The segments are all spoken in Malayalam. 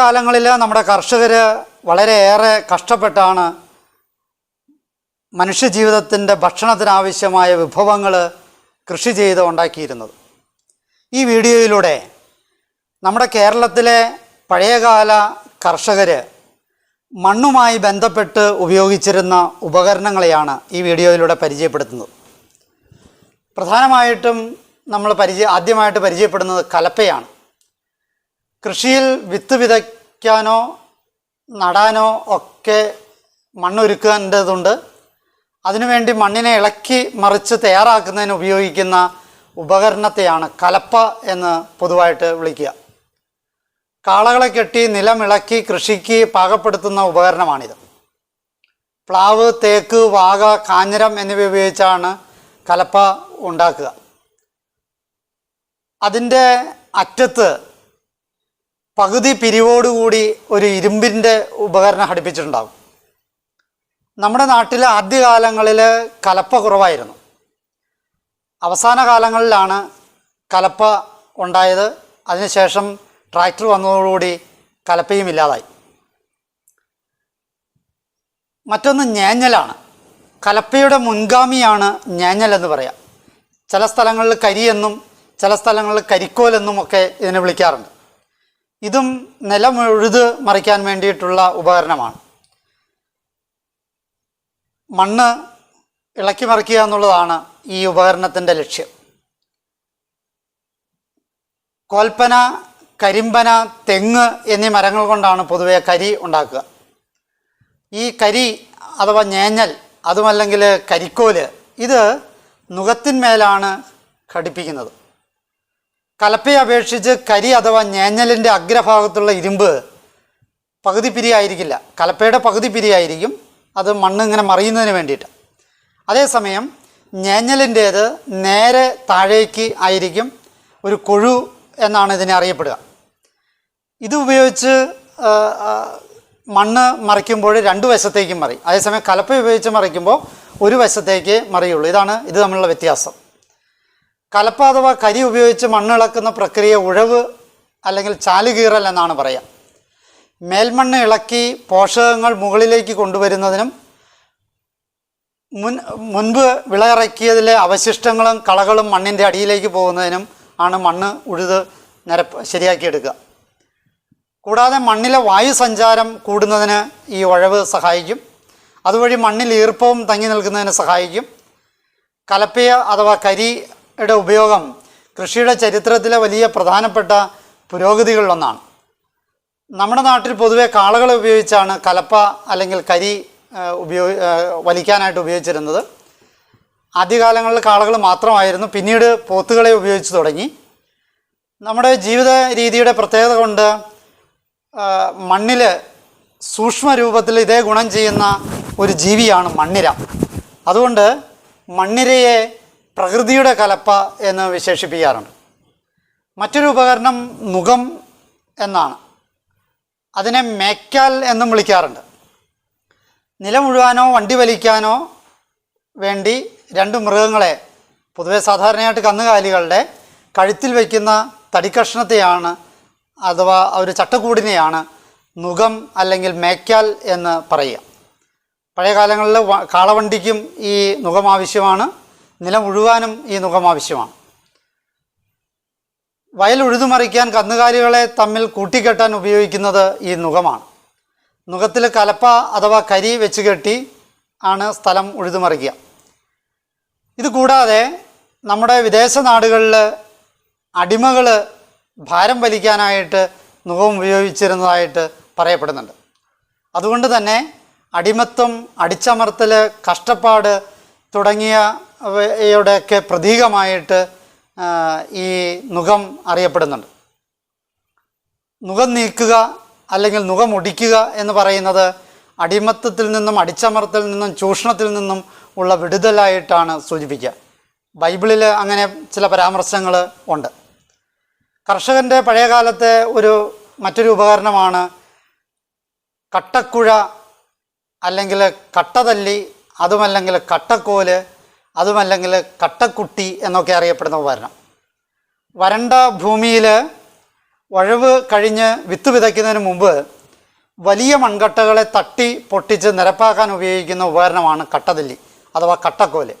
കാലങ്ങളിൽ നമ്മുടെ കർഷകർ വളരെയേറെ കഷ്ടപ്പെട്ടാണ് മനുഷ്യജീവിതത്തിന്റെ ഭക്ഷണത്തിനാവശ്യമായ വിഭവങ്ങൾ കൃഷി ചെയ്ത് ഉണ്ടാക്കിയിരുന്നത്. ഈ വീഡിയോയിലൂടെ നമ്മുടെ കേരളത്തിലെ പഴയകാല കർഷകർ മണ്ണുമായി ബന്ധപ്പെട്ട് ഉപയോഗിച്ചിരുന്ന ഉപകരണങ്ങളെയാണ് ഈ വീഡിയോയിലൂടെ പരിചയപ്പെടുത്തുന്നത്. പ്രധാനമായിട്ടും നമ്മൾ പരിചയ ആദ്യമായിട്ട് പരിചയപ്പെടുന്നത് കലപ്പയാണ്. കൃഷിയിൽ വിത്ത് വിതയ്ക്കാനോ നടാനോ ഒക്കെ മണ്ണൊരുക്കേണ്ടതുണ്ട്. അതിനുവേണ്ടി മണ്ണിനെ ഇളക്കി മറിച്ച് തയ്യാറാക്കുന്നതിന് ഉപയോഗിക്കുന്ന ഉപകരണത്തെയാണ് കലപ്പ എന്ന് പൊതുവായിട്ട് വിളിക്കുക. കാളകളെ കെട്ടി നിലമിളക്കി കൃഷിക്ക് പാകപ്പെടുത്തുന്ന ഉപകരണമാണിത്. പ്ലാവ് തേക്ക് വാഗ കാഞ്ഞിരം എന്നിവ ഉപയോഗിച്ചാണ് കലപ്പ ഉണ്ടാക്കുക. അതിന്റെ അറ്റത്ത് പകുതി പിരിവോടുകൂടി ഒരു ഇരുമ്പിന്റെ ഉപകരണം ഘടിപ്പിച്ചിട്ടുണ്ടാകും. നമ്മുടെ നാട്ടിൽ ആദ്യകാലങ്ങളിൽ കലപ്പ കുറവായിരുന്നു. അവസാന കാലങ്ങളിലാണ് കലപ്പ ഉണ്ടായത്. അതിനുശേഷം ട്രാക്ടർ വന്നതോടുകൂടി കലപ്പയും ഇല്ലാതായി. മറ്റൊന്ന് ഞേഞ്ഞലാണ്. കലപ്പയുടെ മുൻഗാമിയാണ് ഞേഞ്ഞൽ എന്ന് പറയാം. ചില സ്ഥലങ്ങളിൽ കരിയെന്നും ചില സ്ഥലങ്ങളിൽ കരിക്കോലെന്നും ഒക്കെ ഇതിനെ വിളിക്കാറുണ്ട്. ഇതും നിലമുഴുത് മറിക്കാൻ വേണ്ടിയിട്ടുള്ള ഉപകരണമാണ്. മണ്ണ് ഇളക്കി മറിക്കുക എന്നുള്ളതാണ് ഈ ഉപകരണത്തിന്റെ ലക്ഷ്യം. കോൽപ്പന കരിമ്പന തെങ്ങ് എന്നീ മരങ്ങൾ കൊണ്ടാണ് പൊതുവെ കരി ഉണ്ടാക്കുക. ഈ കരി അഥവാ ഞേഞ്ഞൽ അതുമല്ലെങ്കിൽ കരിക്കോൽ ഇത് നുഖത്തിന്മേലാണ് ഘടിപ്പിക്കുന്നത്. കലപ്പയെ അപേക്ഷിച്ച് കരി അഥവാ ഞേഞ്ഞലിന്റെ അഗ്രഭാഗത്തുള്ള ഇരുമ്പ് പകുതി പിരിയായിരിക്കില്ല. കലപ്പയുടെ പകുതി പിരിയായിരിക്കും. അത് മണ്ണ് ഇങ്ങനെ മറിയുന്നതിന് വേണ്ടിയിട്ട്. അതേസമയം ഞേഞ്ഞലിന്റേത് നേരെ താഴേക്ക് ആയിരിക്കും. ഒരു കൊഴു എന്നാണ് ഇതിനെ അറിയപ്പെടുക. ഇത് ഉപയോഗിച്ച് മണ്ണ് മറിക്കുമ്പോൾ രണ്ട് വശത്തേക്കും മറി. അതേസമയം കലപ്പ ഉപയോഗിച്ച് മറിക്കുമ്പോൾ ഒരു വശത്തേക്ക് മറിയുള്ളൂ. ഇതാണ് ഇത് തമ്മിലുള്ള വ്യത്യാസം. കലപ്പ അഥവാ കരി ഉപയോഗിച്ച് മണ്ണിളക്കുന്ന പ്രക്രിയ ഉഴവ് അല്ലെങ്കിൽ ചാലുകീറൽ എന്നാണ് പറയുക മേൽമണ്ണ് ഇളക്കി പോഷകങ്ങൾ മുകളിലേക്ക് കൊണ്ടുവരുന്നതിനും മുൻ മുൻപ് വിളയിറക്കിയതിലെ അവശിഷ്ടങ്ങളും കളകളും മണ്ണിന്റെ അടിയിലേക്ക് പോകുന്നതിനും ആണ് മണ്ണ് ഉഴുത് നിരപ്പ് ശരിയാക്കിയെടുക്കുക. കൂടാതെ മണ്ണിലെ വായു സഞ്ചാരം കൂടുന്നതിന് ഈ ഉഴവ് സഹായിക്കും. അതുവഴി മണ്ണിൽ ഈർപ്പവും തങ്ങി നിൽക്കുന്നതിന് സഹായിക്കും. കലപ്പയ അഥവാ കരിയുടെ ഉപയോഗം കൃഷിയുടെ ചരിത്രത്തിലെ വലിയ പ്രധാനപ്പെട്ട പുരോഗതികളിലൊന്നാണ്. നമ്മുടെ നാട്ടിൽ പൊതുവെ കാളകളെ ഉപയോഗിച്ചാണ് കലപ്പ അല്ലെങ്കിൽ കരി ഉപയോഗി വലിക്കാനായിട്ട് ഉപയോഗിച്ചിരുന്നത്. ആദ്യകാലങ്ങളിൽ കാളകൾ മാത്രമായിരുന്നു പിന്നീട് പോത്തുകളെ ഉപയോഗിച്ച് തുടങ്ങി. നമ്മുടെ ജീവിത രീതിയുടെ പ്രത്യേകത കൊണ്ട് മണ്ണിൽ സൂക്ഷ്മ രൂപത്തിൽ ഇതേ ഗുണം ചെയ്യുന്ന ഒരു ജീവിയാണ് മണ്ണിര. അതുകൊണ്ട് മണ്ണിരയെ പ്രകൃതിയുടെ കലപ്പ എന്ന് വിശേഷിപ്പിക്കാറുണ്ട്. മറ്റൊരു ഉപകരണം മുഖം എന്നാണ്. അതിനെ മേക്കാൽ എന്നും വിളിക്കാറുണ്ട്. നിലമുഴുവാനോ വണ്ടി വലിക്കാനോ വേണ്ടി രണ്ട് മൃഗങ്ങളെ പൊതുവെ സാധാരണയായിട്ട് കന്നുകാലികളുടെ കഴുത്തിൽ വയ്ക്കുന്ന തടിക്കഷ്ണത്തെയാണ് അഥവാ ഒരു ചട്ടക്കൂടിനെയാണ് മുഖം അല്ലെങ്കിൽ മേക്കാൽ എന്ന് പറയുക. പഴയ കാലങ്ങളിൽ കാളവണ്ടിക്കും ഈ മുഖം ആവശ്യമാണ്. നിലം ഉഴുവാനും ഈ നുകം ആവശ്യമാണ്. വയൽ ഉഴുതുമറിക്കാൻ കന്നുകാലികളെ തമ്മിൽ കൂട്ടിക്കെട്ടാൻ ഉപയോഗിക്കുന്നത് ഈ നുകമാണ് നുകത്തിൽ കലപ്പ അഥവാ കരി വെച്ച് കെട്ടി ആണ് സ്ഥലം ഉഴുതുമറിക്കുക. ഇത് കൂടാതെ നമ്മുടെ വിദേശ നാടുകളിൽ അടിമകൾ ഭാരം വലിക്കാനായിട്ട് നുഖം ഉപയോഗിച്ചിരുന്നതായിട്ട് പറയപ്പെടുന്നുണ്ട്. അതുകൊണ്ട് തന്നെ അടിമത്വം അടിച്ചമർത്തൽ കഷ്ടപ്പാട് തുടങ്ങിയവയുടെയൊക്കെ പ്രതീകമായിട്ട് ഈ നുഖം അറിയപ്പെടുന്നുണ്ട്. നുഖം നീക്കുക അല്ലെങ്കിൽ നുഖം ഒടിക്കുക എന്ന് പറയുന്നത് അടിമത്തത്തിൽ നിന്നും അടിച്ചമർത്തൽ നിന്നും ചൂഷണത്തിൽ നിന്നും ഉള്ള വിടുതലായിട്ടാണ് സൂചിപ്പിക്കുക. ബൈബിളിൽ അങ്ങനെ ചില പരാമർശങ്ങൾ ഉണ്ട്. കർഷകന്റെ പഴയകാലത്തെ ഒരു മറ്റൊരു ഉപകരണമാണ് കട്ടക്കുഴ അല്ലെങ്കിൽ കട്ടതല്ലി അതുമല്ലെങ്കിൽ കട്ടക്കോൽ അതുമല്ലെങ്കിൽ കട്ടക്കുട്ടി എന്നൊക്കെ അറിയപ്പെടുന്ന ഉപകരണം. വരണ്ട ഭൂമിയിൽ ഉഴവ് കഴിഞ്ഞ് വിത്ത് വിതയ്ക്കുന്നതിന് മുമ്പ് വലിയ മൺകട്ടകളെ തട്ടി പൊട്ടിച്ച് നിരപ്പാക്കാൻ ഉപയോഗിക്കുന്ന ഉപകരണമാണ് കട്ടതല്ലി അഥവാ കട്ടക്കോൽ.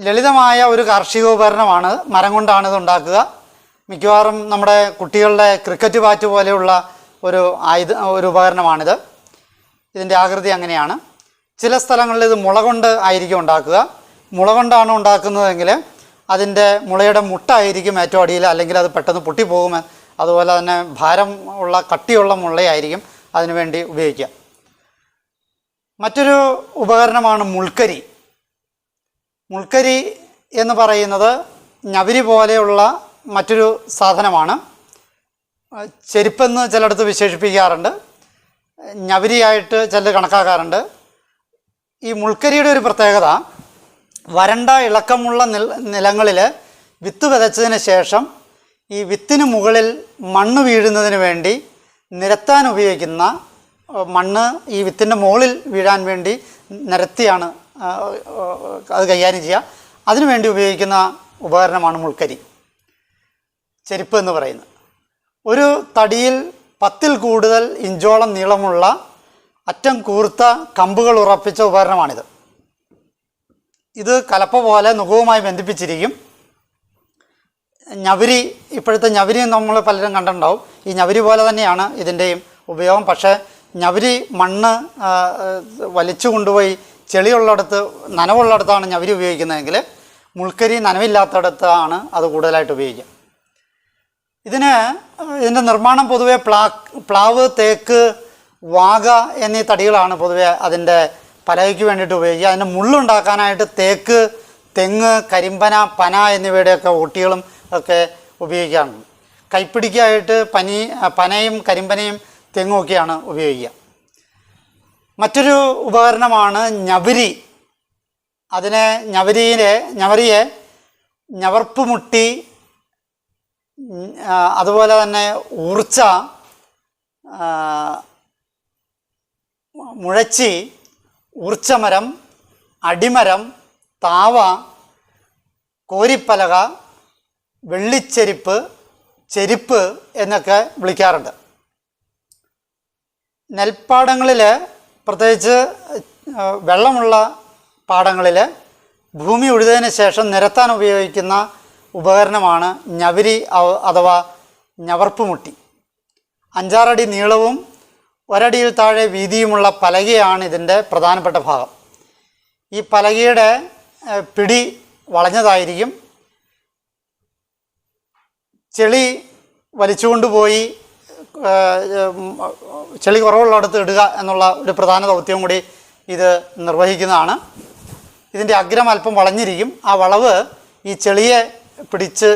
ലളിതമായ ഒരു കാർഷിക ഉപകരണമാണ് മരം കൊണ്ടാണ് ഇത് ഉണ്ടാക്കുക. മിക്കവാറും നമ്മുടെ കുട്ടികളുടെ ക്രിക്കറ്റ് ബാറ്റ് പോലെയുള്ള ഒരു ആയുധ ഒരു ഉപകരണമാണിത്. ഇതിന്റെ ആകൃതി അങ്ങനെയാണ്. ചില സ്ഥലങ്ങളിൽ ഇത് മുള കൊണ്ട് ആയിരിക്കും ഉണ്ടാക്കുക. മുള കൊണ്ടാണ് ഉണ്ടാക്കുന്നതെങ്കിൽ അതിന്റെ മുളയുടെ മുട്ടായിരിക്കും ഏറ്റവും അടിയിൽ അല്ലെങ്കിൽ അത് പെട്ടെന്ന് പൊട്ടിപ്പോകും. അതുപോലെ തന്നെ ഭാരം ഉള്ള കട്ടിയുള്ള മുളയായിരിക്കും അതിനുവേണ്ടി ഉപയോഗിക്കുക. മറ്റൊരു ഉപകരണമാണ് മുൾക്കരി. മുൾക്കരി എന്ന് പറയുന്നത് ഞവരി പോലെയുള്ള മറ്റൊരു സാധനമാണ്. ചെരുപ്പെന്ന് ചിലയിടത്ത് വിശേഷിപ്പിക്കാറുണ്ട്. ഞവരിയായിട്ട് ചിലർ കണക്കാക്കാറുണ്ട്. ഈ മുൾക്കരിയുടെ ഒരു പ്രത്യേകത വരണ്ട ഇളക്കമുള്ള നിൽ നിലങ്ങളിൽ വിത്ത് വിതച്ചതിന് ശേഷം ഈ വിത്തിന് മുകളിൽ മണ്ണ് വീഴുന്നതിന് വേണ്ടി നിരത്താൻ ഉപയോഗിക്കുന്ന മണ്ണ് ഈ വിത്തിന്റെ മുകളിൽ വീഴാൻ വേണ്ടി നിരത്തിയാണ് അത് കൈകാര്യം ചെയ്യുക. അതിനുവേണ്ടി ഉപയോഗിക്കുന്ന ഉപകരണമാണ് മുൾക്കരി. ചെരുപ്പ് എന്ന് പറയുന്നത്. ഒരു തടിയിൽ പത്തിൽ കൂടുതൽ ഇഞ്ചോളം നീളമുള്ള അറ്റം കൂർത്ത കമ്പുകൾ ഉറപ്പിച്ച ഉപകരണമാണിത്. ഇത് കലപ്പ പോലെ നുഖവുമായി ബന്ധിപ്പിച്ചിരിക്കും. ഞവരി ഇപ്പോഴത്തെ ഞവരി നമ്മൾ പലരും കണ്ടിട്ടുണ്ടാവും. ഈ ഞവരി പോലെ തന്നെയാണ് ഇതിന്റെയും ഉപയോഗം. പക്ഷേ ഞവരി മണ്ണ് വലിച്ചു കൊണ്ടുപോയി ചെളിയുള്ളിടത്ത് നനവുള്ളിടത്താണ് ഞവരി ഉപയോഗിക്കുന്നതെങ്കിൽ മുൾക്കരി നനവില്ലാത്തടത്താണ് അത് കൂടുതലായിട്ട് ഉപയോഗിക്കുക. ഇതിന് ഇതിന്റെ നിർമ്മാണം പൊതുവേ പ്ലാ പ്ലാവ് തേക്ക് വാഗ എന്നീ തടികളാണ് പൊതുവെ അതിന്റെ പലകയ്ക്ക് വേണ്ടിയിട്ട് ഉപയോഗിക്കുക. അതിന്റെ മുള്ളുണ്ടാക്കാനായിട്ട് തേക്ക് തെങ്ങ് കരിമ്പന പന എന്നിവയുടെയൊക്കെ ഓട്ടികളും ഒക്കെ ഉപയോഗിക്കാറുണ്ട്. കൈപ്പിടിക്കായിട്ട് പനി പനയും കരിമ്പനയും തെങ്ങും ഒക്കെയാണ് ഉപയോഗിക്കുക. മറ്റൊരു ഉപകരണമാണ് ഞവരി. അതിനെ ഞവരിയിലെ ഞവരിയെ ഞവർപ്പ് മുട്ടി അതുപോലെ തന്നെ ഊർച്ച മുഴച്ചി ഊർച്ചമരം അടിമരം താവ കോരിപ്പലക വെള്ളിച്ചെരിപ്പ് ചെരിപ്പ് എന്നൊക്കെ വിളിക്കാറുണ്ട്. നെൽപ്പാടങ്ങളിൽ പ്രത്യേകിച്ച് വെള്ളമുള്ള പാടങ്ങളിൽ ഭൂമി ഉഴുതതിന് ശേഷം നിരത്താൻ ഉപയോഗിക്കുന്ന ഉപകരണമാണ് ഞവരി അഥവാ ഞവർപ്പുമുട്ടി അഞ്ചാറടി നീളവും ഒരടിയിൽ താഴെ വീതിയുമുള്ള പലകയാണ് ഇതിന്റെ പ്രധാനപ്പെട്ട ഭാഗം. ഈ പലകയുടെ പിടി വളഞ്ഞതായിരിക്കും. ചെളി വലിച്ചുകൊണ്ടുപോയി ചെളി കുറവുള്ളിടത്ത് ഇടുക എന്നുള്ള ഒരു പ്രധാന ദൗത്യം കൂടി ഇത് നിർവഹിക്കുന്നതാണ്. ഇതിന്റെ അഗ്രം അല്പം വളഞ്ഞിരിക്കും. ആ വളവ് ഈ ചെളിയെ പിടിച്ച്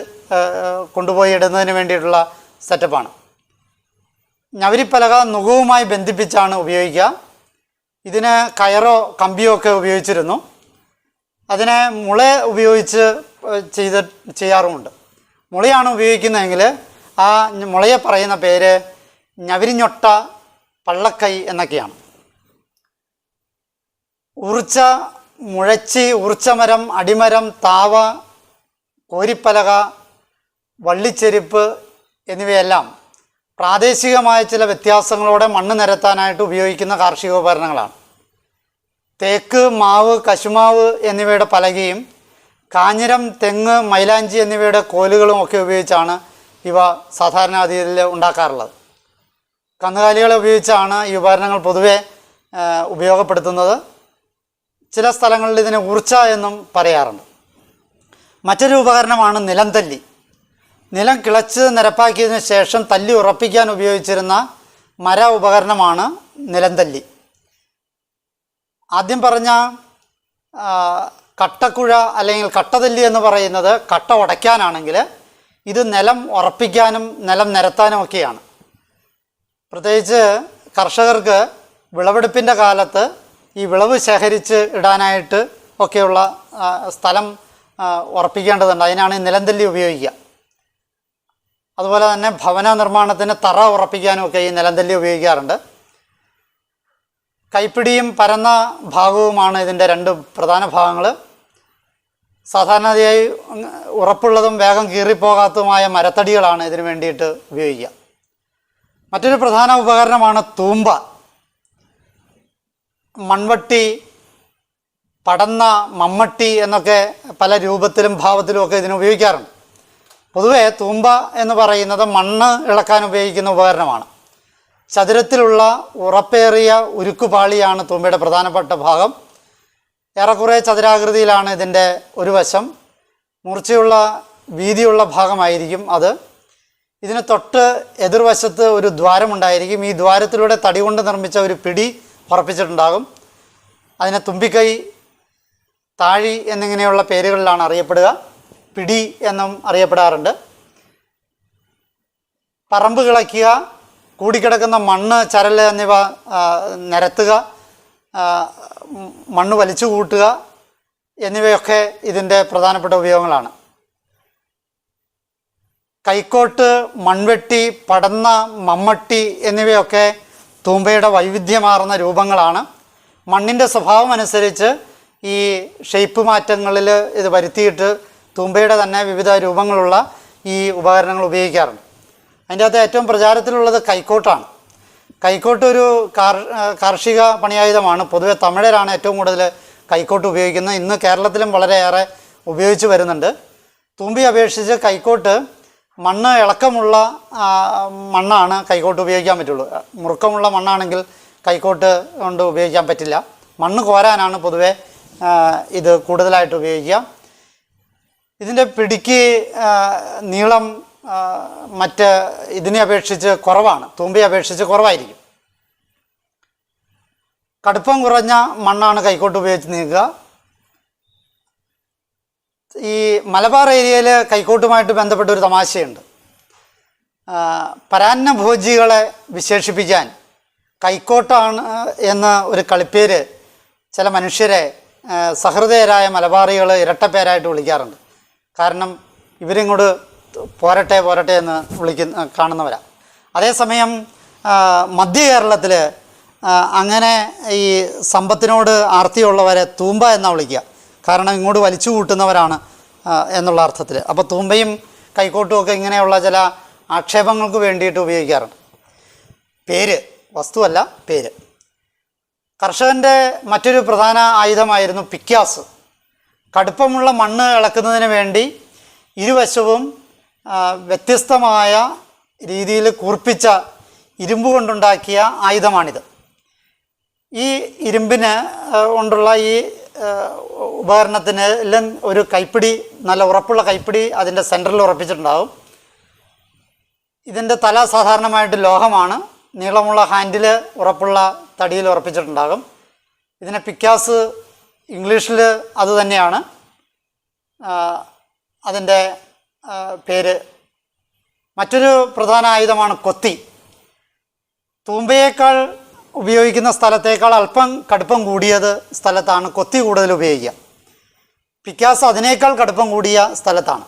കൊണ്ടുപോയി ഇടുന്നതിന് വേണ്ടിയിട്ടുള്ള സെറ്റപ്പാണ് ഞവരിപ്പലക നുകവുമായി ബന്ധിപ്പിച്ചാണ് ഉപയോഗിക്കുക. ഇതിന് കയറോ കമ്പിയോ ഒക്കെ ഉപയോഗിച്ചിരുന്നു. അതിനെ മുള ഉപയോഗിച്ച് ചെയ്ത് ചെയ്യാറുമുണ്ട്. മുളയാണ് ഉപയോഗിക്കുന്നതെങ്കിൽ ആ മുളയെ പറയുന്ന പേര് ഞവരിഞ്ഞൊട്ട പള്ളക്കൈ എന്നൊക്കെയാണ്. ഉറിച്ച മുഴച്ചി ഊർച്ചമരം അടിമരം താവ കോരിപ്പലക വള്ളിച്ചെരുപ്പ് എന്നിവയെല്ലാം പ്രാദേശികമായ ചില വ്യത്യാസങ്ങളോടെ മണ്ണ് നിരത്താനായിട്ട് ഉപയോഗിക്കുന്ന കാർഷികോപകരണങ്ങളാണ് തേക്ക് മാവ് കശുമാവ് എന്നിവയുടെ പലകയും കാഞ്ഞിരം തെങ്ങ് മൈലാഞ്ചി എന്നിവയുടെ കോലുകളും ഒക്കെ ഉപയോഗിച്ചാണ് ഇവ സാധാരണ രീതിയിൽ ഉണ്ടാക്കാറുള്ളത്. കന്നുകാലികളെ ഉപയോഗിച്ചാണ് ഈ ഉപകരണങ്ങൾ പൊതുവെ ഉപയോഗപ്പെടുത്തുന്നത്. ചില സ്ഥലങ്ങളിൽ ഇതിനെ ഊർച്ച എന്നും പറയാറുണ്ട്. മറ്റൊരു ഉപകരണമാണ് നിലംതല്ലി. നിലം കിളച്ച് നിരപ്പാക്കിയതിന് ശേഷം തല്ലി ഉറപ്പിക്കാൻ ഉപയോഗിച്ചിരുന്ന മര ഉപകരണമാണ് നിലന്തല്ലി ആദ്യം പറഞ്ഞ കട്ടക്കുഴ അല്ലെങ്കിൽ കട്ടതല്ലി എന്ന് പറയുന്നത് കട്ട ഉടയ്ക്കാനാണെങ്കിൽ ഇത് നിലം ഉറപ്പിക്കാനും നിലം നിരത്താനും ഒക്കെയാണ്. പ്രത്യേകിച്ച് കർഷകർക്ക് വിളവെടുപ്പിന്റെ കാലത്ത് ഈ വിളവ് ശേഖരിച്ച് ഇടാനായിട്ട് ഒക്കെയുള്ള സ്ഥലം ഉറപ്പിക്കേണ്ടതുണ്ട്. അതിനാണ് ഈ നിലംതല്ലി ഉപയോഗിക്കുക. അതുപോലെ തന്നെ ഭവന നിർമ്മാണത്തിന് തറ ഉറപ്പിക്കാനും ഒക്കെ ഈ നിലന്തല്ലി ഉപയോഗിക്കാറുണ്ട്. കൈപ്പിടിയും പരന്ന ഭാഗവുമാണ് ഇതിന്റെ രണ്ട് പ്രധാന ഭാഗങ്ങൾ സാധാരണതയായി ഉറപ്പുള്ളതും വേഗം കീറിപ്പോകാത്തതുമായ മരത്തടികളാണ് ഇതിനു വേണ്ടിയിട്ട് ഉപയോഗിക്കുക. മറ്റൊരു പ്രധാന ഉപകരണമാണ് തൂമ്പ. മൺവട്ടി പടന്ന മമ്മട്ടി എന്നൊക്കെ പല രൂപത്തിലും ഭാവത്തിലും ഒക്കെ ഇതിന് ഉപയോഗിക്കാറുണ്ട്. പൊതുവെ തൂമ്പ എന്ന് പറയുന്നത് മണ്ണ് ഇളക്കാൻ ഉപയോഗിക്കുന്ന ഉപകരണമാണ്. ചതുരത്തിലുള്ള ഉറപ്പേറിയ ഉരുക്കുപാളിയാണ് തൂമ്പയുടെ പ്രധാനപ്പെട്ട ഭാഗം. ഏറെക്കുറെ ചതുരാകൃതിയിലാണ് ഇതിന്റെ ഒരു വശം. മൂർച്ചയുള്ള വീതിയുള്ള ഭാഗമായിരിക്കും അത്. ഇതിന് തൊട്ട് എതിർവശത്ത് ഒരു ദ്വാരമുണ്ടായിരിക്കും. ഈ ദ്വാരത്തിലൂടെ തടി കൊണ്ട് നിർമ്മിച്ച ഒരു പിടി ഉറപ്പിച്ചിട്ടുണ്ടാകും. അതിനെ തുമ്പിക്കൈ താഴി എന്നിങ്ങനെയുള്ള പേരുകളിലാണ് അറിയപ്പെടുക. പിടി എന്നും അറിയപ്പെടാറുണ്ട്. പറമ്പ് കിളയ്ക്കുക കൂടിക്കിടക്കുന്ന മണ്ണ് ചരൽ എന്നിവ നിരത്തുക മണ്ണ് വലിച്ചു കൂട്ടുക എന്നിവയൊക്കെ ഇതിന്റെ പ്രധാനപ്പെട്ട ഉപയോഗങ്ങളാണ്. കൈക്കോട്ട് മൺവെട്ടി പടന്ന മമ്മട്ടി എന്നിവയൊക്കെ തൂമ്പയുടെ വൈവിധ്യമാർന്ന രൂപങ്ങളാണ്. മണ്ണിന്റെ സ്വഭാവം അനുസരിച്ച് ഈ ഷേപ്പ് മാറ്റങ്ങളിൽ ഇത് വരുത്തിയിട്ട് തൂമ്പയുടെ തന്നെ വിവിധ രൂപങ്ങളുള്ള ഈ ഉപകരണങ്ങൾ ഉപയോഗിക്കാറുണ്ട്. അതിന്റെ അകത്ത് ഏറ്റവും പ്രചാരത്തിലുള്ളത് കൈക്കോട്ടാണ്. കൈക്കോട്ട് ഒരു കാർ കാർഷിക പണിയായുധമാണ്. പൊതുവെ തമിഴരാണ് ഏറ്റവും കൂടുതൽ കൈക്കോട്ട് ഉപയോഗിക്കുന്നത്. ഇന്ന് കേരളത്തിലും വളരെയേറെ ഉപയോഗിച്ച് വരുന്നുണ്ട്. തുമ്പി അപേക്ഷിച്ച് കൈക്കോട്ട് മണ്ണ് ഇളക്കമുള്ള മണ്ണാണ് കൈക്കോട്ട് ഉപയോഗിക്കാൻ പറ്റുള്ളൂ. മുറുക്കമുള്ള മണ്ണാണെങ്കിൽ കൈക്കോട്ട് കൊണ്ട് ഉപയോഗിക്കാൻ പറ്റില്ല. മണ്ണ് കോരാനാണ് പൊതുവെ ഇത് കൂടുതലായിട്ട് ഉപയോഗിക്കുക. ഇതിന്റെ പിടിക്ക് നീളം മറ്റ് ഇതിനെ അപേക്ഷിച്ച് കുറവാണ്. തൂമ്പയെ അപേക്ഷിച്ച് കുറവായിരിക്കും. കടുപ്പം കുറഞ്ഞ മണ്ണാണ് കൈക്കോട്ട് ഉപയോഗിച്ച് നീക്കുക. ഈ മലബാർ ഏരിയയിൽ കൈക്കോട്ടുമായിട്ട് ബന്ധപ്പെട്ട ഒരു തമാശയുണ്ട്. പരാന്ന ഭോജികളെ വിശേഷിപ്പിക്കാൻ കൈക്കോട്ടാണ് എന്ന ഒരു കളിപ്പേര് ചില മനുഷ്യരെ സഹൃദയരായ മലബാറികൾ ഇരട്ടപ്പേരായിട്ട് വിളിക്കാറുണ്ട്. കാരണം ഇവരിങ്ങോട്ട് പോരട്ടെ പോരട്ടെ എന്ന് വിളിക്കുന്ന കാണുന്നവരാണ് അതേസമയം മധ്യ കേരളത്തിൽ അങ്ങനെ ഈ സമ്പത്തിനോട് ആർത്തിയുള്ളവരെ തൂമ്പ എന്നാണ് വിളിക്കുക. കാരണം ഇങ്ങോട്ട് വലിച്ചു കൂട്ടുന്നവരാണ് എന്നുള്ള അർത്ഥത്തിൽ അപ്പോൾ തൂമ്പയും കൈക്കോട്ടും ഒക്കെ ഇങ്ങനെയുള്ള ചില ആക്ഷേപങ്ങൾക്ക് വേണ്ടിയിട്ട് ഉപയോഗിക്കാറുണ്ട്. പേര് വസ്തുവല്ല പേര്. കർഷകന്റെ മറ്റൊരു പ്രധാന ആയുധമായിരുന്നു പിക്കാസ് കടുപ്പമുള്ള മണ്ണ് ഇളക്കുന്നതിന് വേണ്ടി ഇരുവശവും വ്യത്യസ്തമായ രീതിയിൽ കൂർപ്പിച്ച ഇരുമ്പ് കൊണ്ടുണ്ടാക്കിയ ആയുധമാണിത്. ഈ ഇരുമ്പിന് കൊണ്ടുള്ള ഈ ഉപകരണത്തിന് എല്ലാം ഒരു കൈപ്പിടി നല്ല ഉറപ്പുള്ള കൈപ്പിടി അതിന്റെ സെന്ററിൽ ഉറപ്പിച്ചിട്ടുണ്ടാകും ഇതിന്റെ തല സാധാരണമായിട്ട് ലോഹമാണ്. നീളമുള്ള ഹാൻഡിൽ ഉറപ്പുള്ള തടിയിൽ ഉറപ്പിച്ചിട്ടുണ്ടാകും. ഇതിനെ പിക്കാസ് ഇംഗ്ലീഷിൽ അത് തന്നെയാണ്. അതിന്റെ പേര്. മറ്റൊരു പ്രധാന ആയുധമാണ് കൊത്തി. തൂമ്പയേക്കാൾ ഉപയോഗിക്കുന്ന സ്ഥലത്തേക്കാൾ അല്പം കടുപ്പം കൂടിയത് സ്ഥലത്താണ് കൊത്തി കൂടുതൽ ഉപയോഗിക്കുക. പിക്കാസ് അതിനേക്കാൾ കടുപ്പം കൂടിയ സ്ഥലത്താണ്.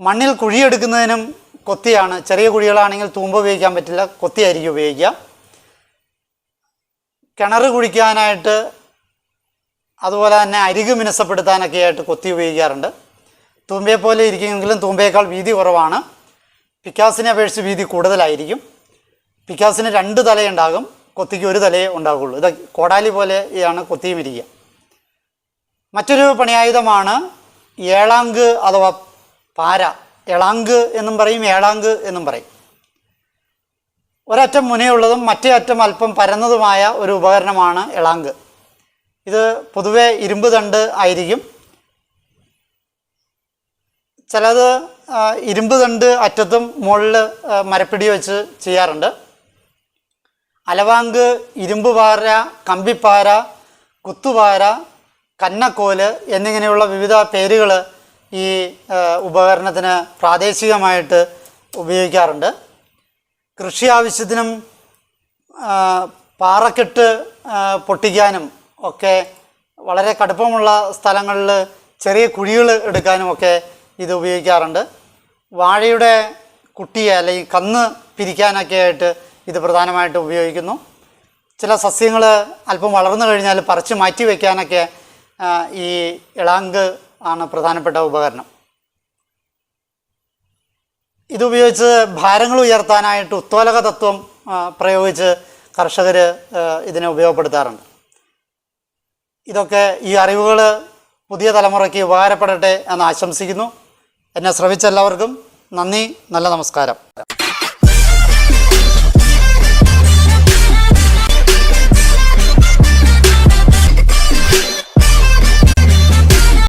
മണ്ണിൽ കുഴിയെടുക്കുന്നതിനും കൊത്തിയാണ്. ചെറിയ കുഴികളാണെങ്കിൽ തൂമ്പ ഉപയോഗിക്കാൻ പറ്റില്ല. കൊത്തിയായിരിക്കും ഉപയോഗിക്കുക. കിണർ കുഴിക്കാനായിട്ട് അതുപോലെ തന്നെ അരികു മിനുസപ്പെടുത്താനൊക്കെ ആയിട്ട് കൊത്തി ഉപയോഗിക്കാറുണ്ട്. തൂമ്പയെ പോലെ ഇരിക്കുമെങ്കിലും തൂമ്പയേക്കാൾ വീതി കുറവാണ്. പിക്കാസിനെ അപേക്ഷിച്ച് വീതി കൂടുതലായിരിക്കും. പിക്കാസിന് രണ്ട് തലയുണ്ടാകും. കൊത്തിക്ക് ഒരു തലയേ ഉണ്ടാകുള്ളൂ ഇത് കോടാലി പോലെയാണ് കൊത്തിയും ഇരിക്കുക. മറ്റൊരു പണിയായുധമാണ് ഏളാങ്ക് അഥവാ പാര. എളാങ്ക് എന്നും പറയും ഏളാങ്ക് എന്നും പറയും. ഒരറ്റം മുനയുള്ളതും മറ്റേ അറ്റം അല്പം പരന്നതുമായ ഒരു ഉപകരണമാണ് എളാങ്ക് ഇത് പൊതുവെ ഇരുമ്പ് തണ്ട് ആയിരിക്കും. ചിലത് ഇരുമ്പ് തണ്ട് അറ്റത്തും മുകളിൽ മരപ്പിടി വെച്ച് ചെയ്യാറുണ്ട്. അലവാങ്ക് ഇരുമ്പ് പാര കമ്പിപ്പാര കുത്തുപാര കന്നക്കോൽ എന്നിങ്ങനെയുള്ള വിവിധ പേരുകൾ ഈ ഉപകരണത്തിന് പ്രാദേശികമായിട്ട് ഉപയോഗിക്കാറുണ്ട്. കൃഷി ആവശ്യത്തിനും പാറക്കെട്ട് പൊട്ടിക്കാനും ഒക്കെ വളരെ കടുപ്പമുള്ള സ്ഥലങ്ങളിൽ ചെറിയ കുഴികൾ എടുക്കാനും ഒക്കെ ഇത് ഉപയോഗിക്കാറുണ്ട്. വാഴയുടെ കുട്ടിയെ അല്ലെങ്കിൽ കന്ന് പിരിക്കാനൊക്കെ ആയിട്ട് ഇത് പ്രധാനമായിട്ട് ഉപയോഗിക്കുന്നു. ചില സസ്യങ്ങൾ അല്പം വളർന്നു കഴിഞ്ഞാൽ പറിച്ച് മാറ്റി വയ്ക്കാനൊക്കെ ഈ ഇളാങ്ക് ആണ് പ്രധാനപ്പെട്ട ഉപകരണം. ഇതുപയോഗിച്ച് ഭാരങ്ങൾ ഉയർത്താനായിട്ട് ഉത്തോലക തത്വം പ്രയോഗിച്ച് കർഷകർ ഇതിനെ ഉപയോഗപ്പെടുത്താറുണ്ട്. ഇതൊക്കെ ഈ അറിവുകൾ പുതിയ തലമുറയ്ക്ക് ഉപകാരപ്പെടട്ടെ എന്ന് ആശംസിക്കുന്നു. എന്നെ ശ്രവിച്ച എല്ലാവർക്കും നന്ദി നല്ല നമസ്കാരം.